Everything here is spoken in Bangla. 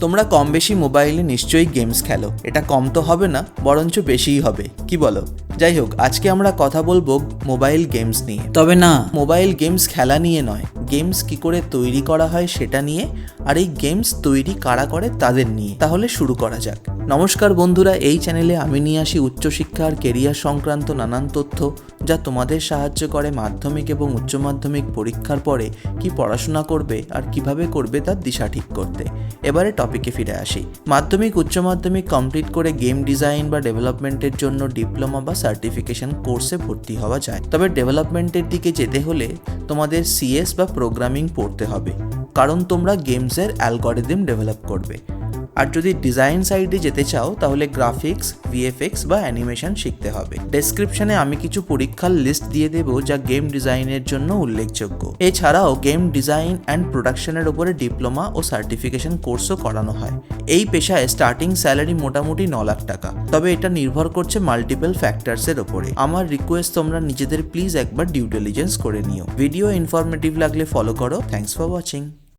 তোমরা কম বেশি মোবাইলে নিশ্চয়ই গেমস খেলো। এটা কম তো হবে না বরঞ্চ বেশিই হবে। কি বলো? যাই হোক আজকে আমরা কথা বলব মোবাইল গেমস নিয়ে। তবে না। মোবাইল গেমস খেলা নিয়ে নয় গেমস কি করে তৈরি করা হয় সেটা নিয়ে আর এই গেমস তৈরি কারা করে তাদের নিয়ে। তাহলে শুরু করা যাক। নমস্কার বন্ধুরা, এই চ্যানেলে আমি নিয়ে আসি উচ্চশিক্ষার কেরিয়ার সংক্রান্ত নানান তথ্য যা তোমাদের সাহায্য করে মাধ্যমিক এবং উচ্চ মাধ্যমিক পরীক্ষার পরে কি পড়াশোনা করবে আর কীভাবে করবে তার দিশা ঠিক করতে। এবারে টপিকে ফিরে আসি। মাধ্যমিক, উচ্চ মাধ্যমিক কমপ্লিট করে গেম ডিজাইন বা ডেভেলপমেন্টের জন্য ডিপ্লোমা বা সার্টিফিকেশন কোর্সে ভর্তি হওয়া যায়। তবে ডেভেলপমেন্টের দিকে যেতে হলে তোমাদের সিএস বা প্রোগ্রামিং পড়তে হবে। কারণ তোমরা গেমসের অ্যালগরিদম ডেভেলপ করবে। আর যদি ডিজাইন সাইডে যেতে চাও, তাহলে গ্রাফিক্স ভিএফএক্স বা অ্যানিমেশন শিখতে হবে। ডেসক্রিপশনে আমি কিছু পরীক্ষার লিস্ট দিয়ে দেবো যা গেম ডিজাইনের জন্য উল্লেখযোগ্য। এছাড়াও গেম ডিজাইন অ্যান্ড প্রোডাকশনের উপরে ডিপ্লোমা ও সার্টিফিকেশন কোর্সও করানো হয়। এই পেশায় স্টার্টিং স্যালারি মোটামুটি ন লাখ টাকা। তবে এটা নির্ভর করছে মাল্টিপল ফ্যাক্টরসের ওপরে। আমার রিকোয়েস্ট তোমরা নিজেদের প্লিজ একবার ডিউ ডিলিজেন্স করে নিও। ভিডিও ইনফরমেটিভ লাগলে ফলো করো। Thanks for watching